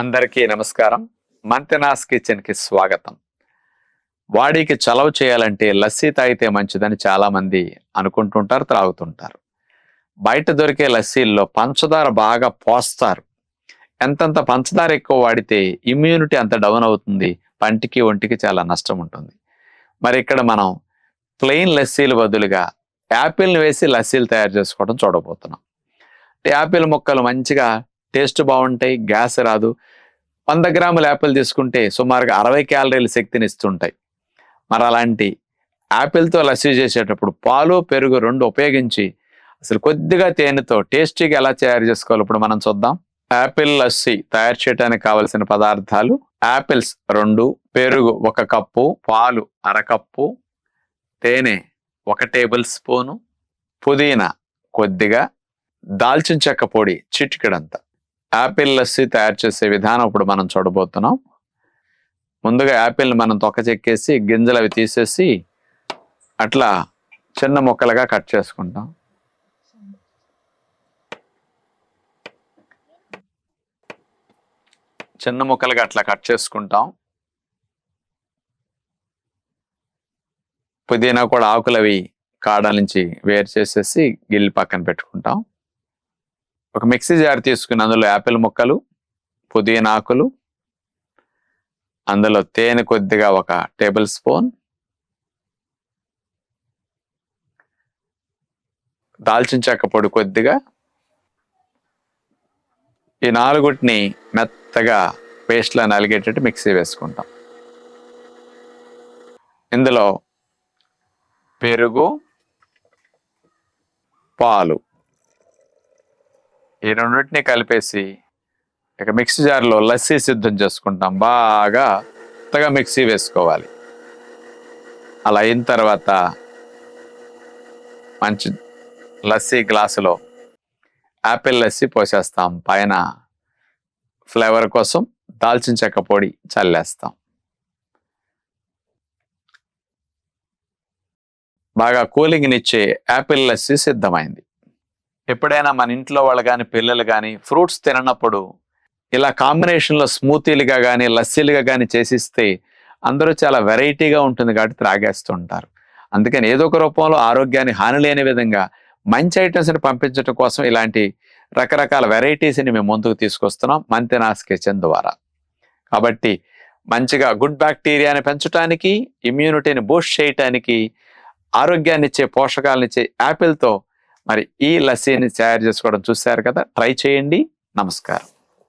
అందరికీ నమస్కారం. మంతెనాస్ కిచెన్కి స్వాగతం. బాడీకి చలవ చేయాలంటే లస్సీ తాగితే మంచిదని చాలామంది అనుకుంటుంటారు త్రాగుతుంటారు. బయట దొరికే లస్సీల్లో పంచదార బాగా పోస్తారు. ఎంతంత పంచదార ఎక్కువ వాడితే ఇమ్యూనిటీ అంత డౌన్ అవుతుంది పంటికి ఒంటికి చాలా నష్టం ఉంటుంది. మరి ఇక్కడ మనం ప్లెయిన్ లస్సీలు బదులుగా యాపిల్ని వేసి లస్సీలు తయారు చేసుకోవడం చూడబోతున్నాం. యాపిల్ ముక్కలు మంచిగా టేస్ట్ బాగుంటాయి గ్యాస్ రాదు. వంద గ్రాముల యాపిల్ తీసుకుంటే సుమారుగా అరవై క్యాలరీల శక్తిని ఇస్తుంటాయి. మరి అలాంటి యాపిల్తో లస్సీ చేసేటప్పుడు పాలు పెరుగు రెండు ఉపయోగించి అసలు కొద్దిగా తేనెతో టేస్టీగా ఎలా తయారు చేసుకోవాలి ఇప్పుడు మనం చూద్దాం. యాపిల్ లస్సీ తయారు చేయడానికి కావలసిన పదార్థాలు యాపిల్స్ రెండు పెరుగు ఒక కప్పు పాలు అరకప్పు తేనె ఒక టేబుల్ స్పూను పుదీనా కొద్దిగా దాల్చిన చెక్క పొడి చిటికడంతా. యాపిల్ లస్సీ తయారు చేసే విధానం ఇప్పుడు మనం చూడబోతున్నాం. ముందుగా యాపిల్ని మనం తొక్క చెక్కేసి గింజలు అవి తీసేసి అట్లా చిన్న ముక్కలుగా కట్ చేసుకుంటాం. చిన్న ముక్కలుగా అట్లా కట్ చేసుకుంటాం. పుదీనా కూడా ఆకులవి కాడ నుంచి వేరు చేసేసి గిల్లి పక్కన పెట్టుకుంటాం. ఒక మిక్సీ జార్ తీసుకుని అందులో యాపిల్ ముక్కలు పుదీనా ఆకులు అందులో తేనె కొద్దిగా ఒక టేబుల్ స్పూన్ దాల్చిన చెక్క పొడి కొద్దిగా ఈ నాలుగుటిని మెత్తగా పేస్ట్లో నలిగేటట్టు మిక్సీ వేసుకుంటాం. ఇందులో పెరుగు పాలు. ఈ రెండింటిని కలిపేసి ఇక మిక్సీ జార్లో లస్సీ సిద్ధం చేసుకుంటాం. బాగా కొత్తగా మిక్సీ వేసుకోవాలి. అలా అయిన తర్వాత మంచి లస్సీ గ్లాసులో యాపిల్ లస్సీ పోసేస్తాం. పైన ఫ్లేవర్ కోసం దాల్చిన చెక్క పొడి చల్లేస్తాం. బాగా కూలింగ్నిచ్చే యాపిల్ లస్సీ సిద్ధమైంది. ఎప్పుడైనా మన ఇంట్లో వాళ్ళు కానీ పిల్లలు కానీ ఫ్రూట్స్ తిననప్పుడు ఇలా కాంబినేషన్లో స్మూతీలుగా కానీ లస్సీలుగా కానీ చేసిస్తే అందరూ చాలా వెరైటీగా ఉంటుంది కాబట్టి త్రాగేస్తుంటారు అందుకని ఏదో ఒక రూపంలో ఆరోగ్యాన్ని హాని లేని విధంగా మంచి ఐటమ్స్ని పంపించడం కోసం ఇలాంటి రకరకాల వెరైటీస్ని మేము ముందుకు తీసుకొస్తున్నాం మంతెనాస్ కిచెన్ ద్వారా. కాబట్టి మంచిగా గుడ్ బ్యాక్టీరియాని పెంచడానికి ఇమ్యూనిటీని బూస్ట్ చేయటానికి ఆరోగ్యాన్ని ఇచ్చే యాపిల్తో మరి ఈ లస్సీని తయారు చేసుకోవడం చూశారు కదా? ట్రై చేయండి. నమస్కారం.